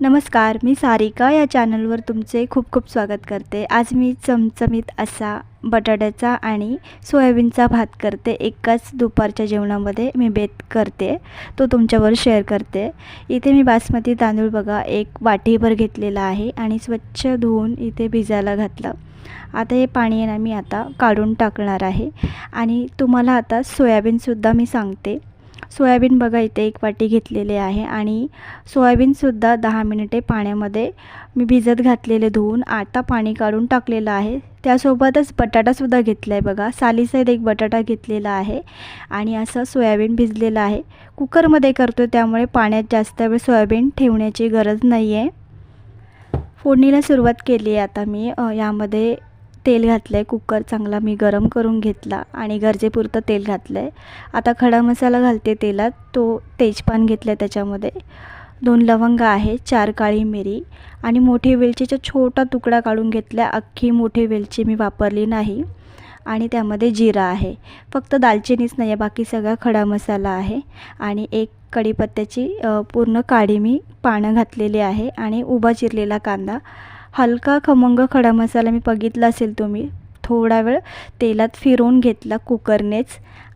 नमस्कार मी सारिका या चॅनलवर तुमचे खूप खूप स्वागत करते. आज मी चमचमीत असा बटाट्याचा आणि सोयाबीनचा भात करते. एकाच दुपारच्या जेवणामध्ये मी बेत करते. तो तुमच्यावर शेअर करते. इथे मी बासमती तांदूळ बघा एक वाटीभर घेतलेला आहे आणि स्वच्छ धुवून इथे भिजायला घातलं. आता हे पाणी आहे ना मी आता काढून टाकणार आहे. आणि तुम्हाला आता सोयाबीनसुद्धा मी सांगते. सोयाबीन बघा इथे एक वाटी घेतलेले आहे आणि सोयाबीनसुद्धा दहा मिनिटे पाण्यामध्ये मी भिजत घातलेले धुवून आता पाणी काढून टाकलेलं आहे. त्यासोबतच बटाटासुद्धा घेतला आहे बघा सालीसहित एक बटाटा घेतलेला आहे आणि असं सोयाबीन भिजलेलं आहे. कुकरमध्ये करतो त्यामुळे पाण्यात जास्त वेळ सोयाबीन ठेवण्याची गरज नाही आहे फोडणीला सुरुवात केली आहे आता मी. यामध्ये तेल घातलं आहे कुकर चांगला मी गरम करून घेतला आणि गरजेपुरतं तेल घातलं आहे आता खडा मसाला घालते तेलात तो तेजपान घेतलं आहे त्याच्यामध्ये. दोन लवंग आहे चार काळी मिरी आणि मोठी वेलचीचा छोटा तुकडा काढून घेतला अख्खी मोठी वेलची मी वापरली नाही आणि त्यामध्ये जिरा आहे. फक्त दालचिनीच नाही आहे बाकी सगळा खडा मसाला आहे. आणि एक कढीपत्त्याची पूर्ण काळी मी पानं घातलेली आहे आणि उभा चिरलेला कांदा. हलका खमंग खडा मसाला मी बघितला असेल तुम्ही. थोडा वेळ तेलात फिरवून घेतला कुकरनेच.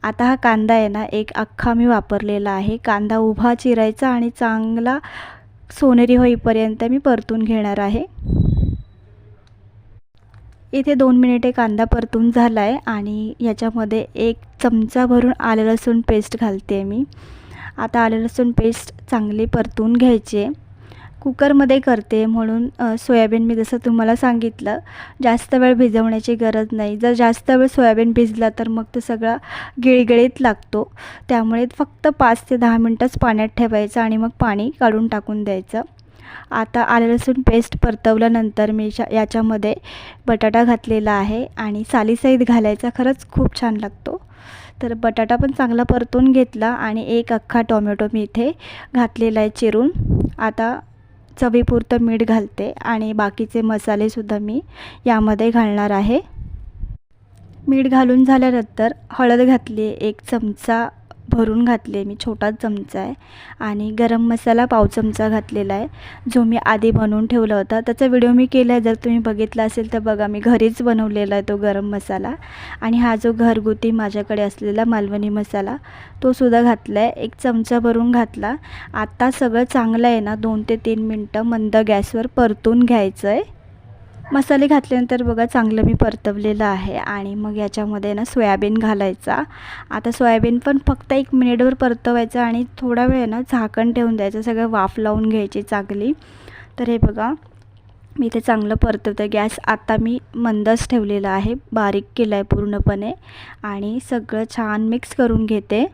आता हा कांदा आहे ना एक अख्खा मी वापरलेला आहे. कांदा उभा चिरायचा आणि चांगला सोनेरी होईपर्यंत मी परतून घेणार आहे. इथे दोन मिनिटे कांदा परतून झाला आहे आणि याच्यामध्ये एक चमचा भरून आलं लसूण पेस्ट घालते मी. आता आलं लसूण पेस्ट चांगली परतून घ्यायची. आहे कुकरमध्ये करते म्हणून सोयाबीन मी जसं तुम्हाला सांगितलं जास्त वेळ भिजवण्याची गरज नाही. जर जास्त वेळ सोयाबीन भिजला तर मग तो सगळा गिळगिळीत लागतो. त्यामुळे फक्त पाच ते दहा मिनटंच पाण्यात ठेवायचं आणि मग पाणी काढून टाकून द्यायचं. आता आलं लसूण पेस्ट परतवल्यानंतर मी याच्यामध्ये बटाटा घातलेला आहे आणि सालीसहित घालायचा खरंच खूप छान लागतो. तर बटाटा पण चांगला परतून घेतला आणि एक अख्खा टोमॅटो मी इथे घातलेला आहे चिरून. आता चवीपुरतं मीठ घालते आणि बाकीचे मसालेसुद्धा मी यामध्ये घालणार आहे. मीठ घालून झाल्यानंतर हळद घातली एक चमचा भरून घातले. मी छोटा चमचा आहे आणि गरम मसाला पाव चमचा घातलेला आहे जो मी आधी बनवून ठेवला होता. त्याचा व्हिडिओ मी केला आहे. जर तुम्ही बघितला असेल तर बघा मी घरीच बनवलेला आहे तो गरम मसाला. आणि हा जो घरगुती माझ्याकडे असलेला मालवणी मसाला तो सुद्धा घातला आहे एक चमचा भरून घातला. आता सगळं चांगलं आहे ना दोन ते तीन मिनटं मंद गॅसवर परतून घ्यायचं आहे मसाले घातल्यानंतर बघा चांगलं मी परतवलेलं आहे आणि मग याच्यामध्ये ना सोयाबीन घालायचा. आता सोयाबीन पण फक्त एक मिनिटभर परतवायचं आणि थोडा वेळ ना झाकण ठेवून द्यायचं सगळं वाफ लावून घ्यायची चांगली. तर हे बघा मी ते चांगलं परतवते. गॅस आता मी मंदच ठेवलेला आहे बारीक केलं आहे पूर्णपणे आणि सगळं छान मिक्स करून घेते.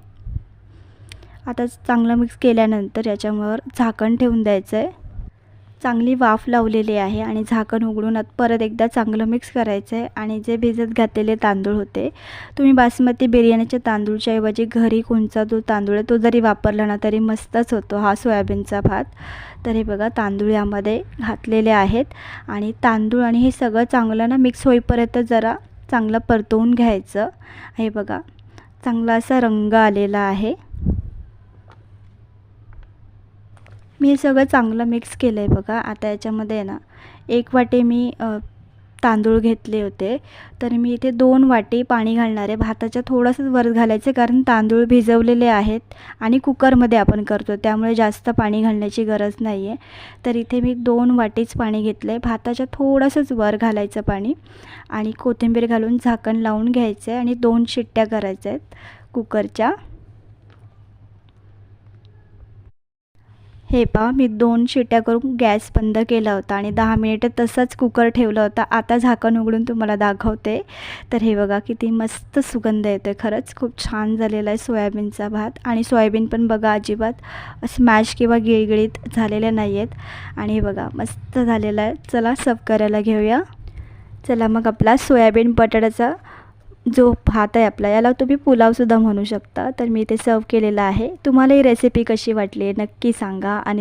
आता चांगलं मिक्स केल्यानंतर याच्यावर झाकण ठेवून द्यायचं आहे चांगली वाफ लावलेली आहे आणि झाकण उघडून परत एकदा चांगलं मिक्स करायचं आहे आणि जे भिजत घातलेले तांदूळ होते तुम्ही बासमती बिर्याणीच्या तांदूळच्या ऐवजी घरी कोणचा जो तांदूळ आहे तो जरी वापरला ना तरी मस्तच होतो हा सोयाबीनचा भात. तर हे बघा तांदूळ यामध्ये घातलेले आहेत आणि तांदूळ आणि हे सगळं चांगलं ना मिक्स होईपर्यंत जरा चांगलं परतवून घ्यायचं. हे बघा चांगला असा रंग आलेला आहे. मी हे सगळं चांगलं मिक्स केलं आहे बघा. आता याच्यामध्ये ना एक वाटी मी तांदूळ घेतले होते. तर मी इथे दोन वाटी पाणी घालणार आहे. भाताच्या थोडंसंच वर घालायचं कारण तांदूळ भिजवलेले आहेत आणि कुकरमध्ये आपण करतो. त्यामुळे जास्त पाणी घालण्याची गरज नाही आहे तर इथे मी दोन वाटीच पाणी घेतलं आहे भाताच्या थोडंसंच वर घालायचं पाणी आणि कोथिंबीर घालून झाकण लावून घ्यायचं आहे आणि दोन शिट्ट्या करायच्या आहेत कुकरच्या. हे पहा मी दोन शिट्या करून गॅस बंद केला होता आणि दहा मिनिटं तसंच कुकर ठेवला होता. आता झाकण उघडून तुम्हाला दाखवते. तर हे बघा किती मस्त सुगंध येतो आहे खरंच खूप छान झालेला आहे सोयाबीनचा भात. आणि सोयाबीन पण बघा अजिबात स्मॅश किंवा गिळगिळीत झालेल्या नाही आहेत आणि हे बघा मस्त झालेला आहे. चला सर्व करायला घेऊया. चला मग आपला सोयाबीन बटाट्याचा जो भात आहे आपला याला तुम्ही पुलावसुद्धा म्हणू शकता. तर मी ते सर्व केलेलं आहे. तुम्हाला ही रेसिपी कशी वाटली नक्की सांगा आणि